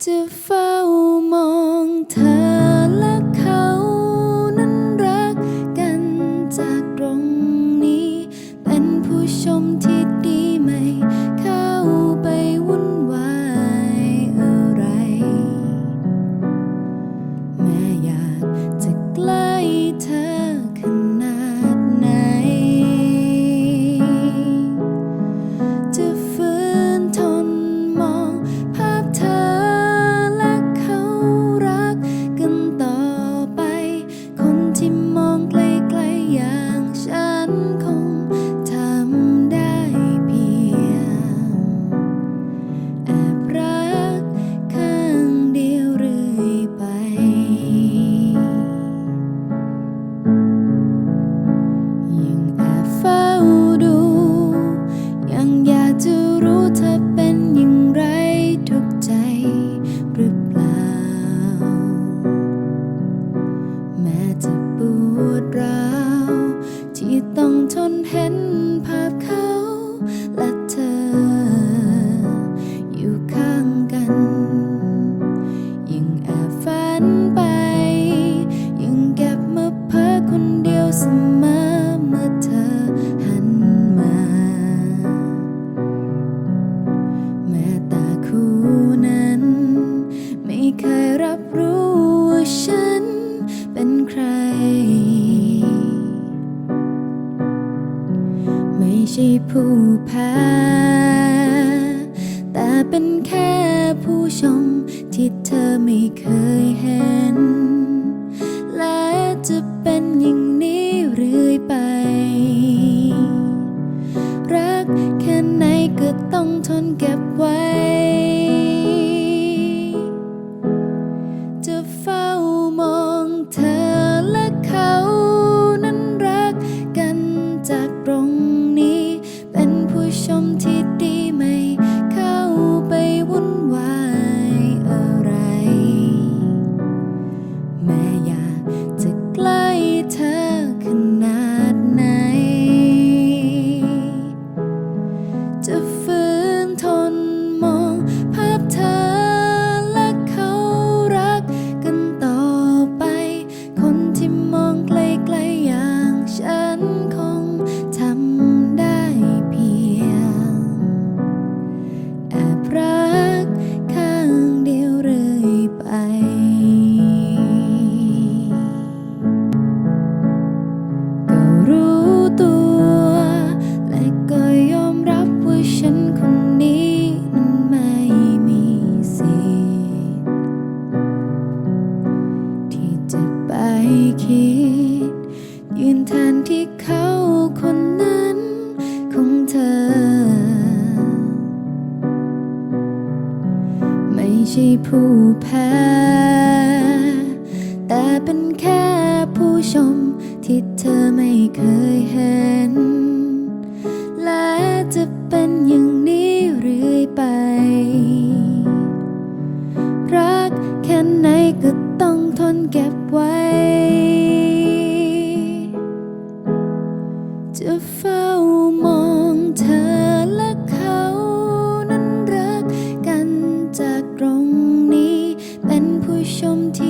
To 梦太่ผู้แพ้ แต่เป็นแค่ผู้ชมที่เธอไม่เคยเห็น ยืนแทนที่เขาคนนั้นของเธอ ไม่ใช่ผู้แพ้ แต่เป็นแค่ผู้ชมที่เธอไม่เคยเห็น แค่ไหนก็ต้องทนเก็บไว้ จะเฝ้ามองเธอและเขานั้นรักกันจากตรงนี้ เป็นผู้ชมที่